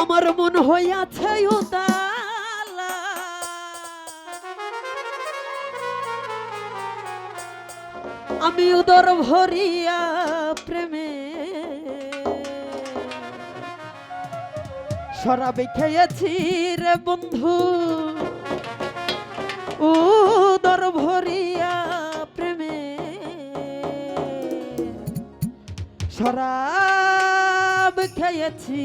আমার মন হইয়াছে আমি উদর ভরিয়া প্রেমে। শরাবে খেয়েছি রে বন্ধু। উদর ভরিয়া প্রেমে। শরাব খেয়েছি।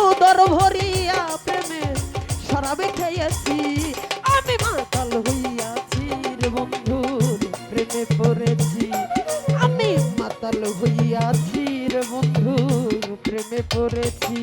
উদর ভরিয়া প্রেমে শরাবে খেয়েছি আমি মাতাল হইয়াছি বন্ধু, প্রেমে পড়েছি। আমি মাতাল হইয়াছি বন্ধু, প্রেমে পড়েছি।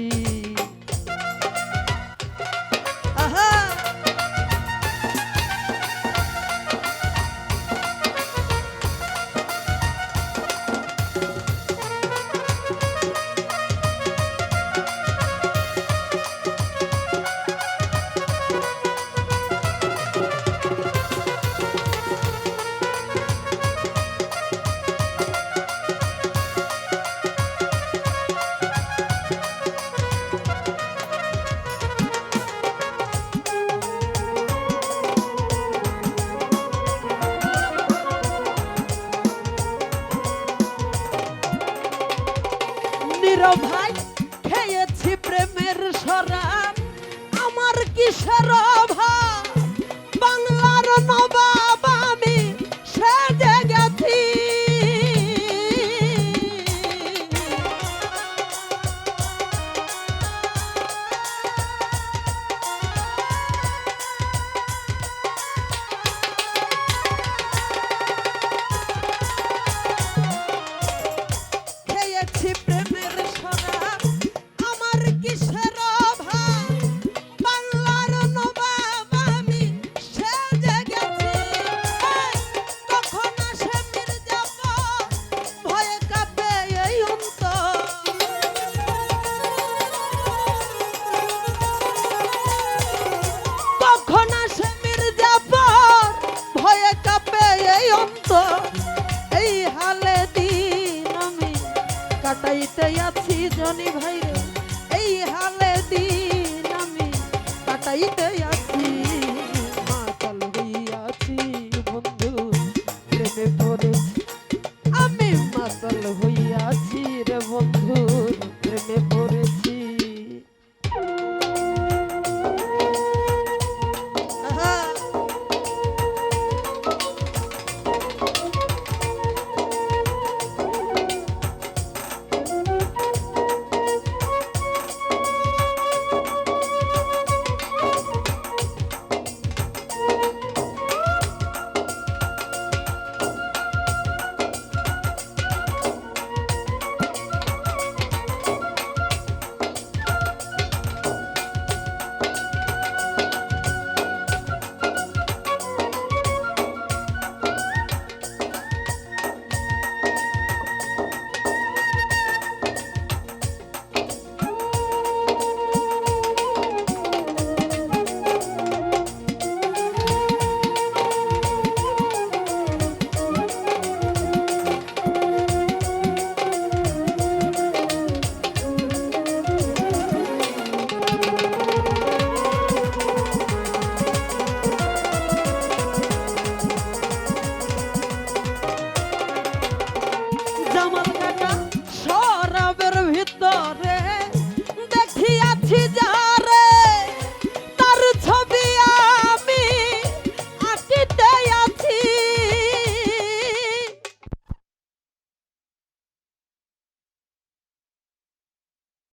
ভাই খেয়েছি প্রেমের শরাব আমার কিসের অভাব? বাংলার নবাব কাটাইতে আছি জনি ভাই এই হালে দিন আমি কাটাইতে আছি।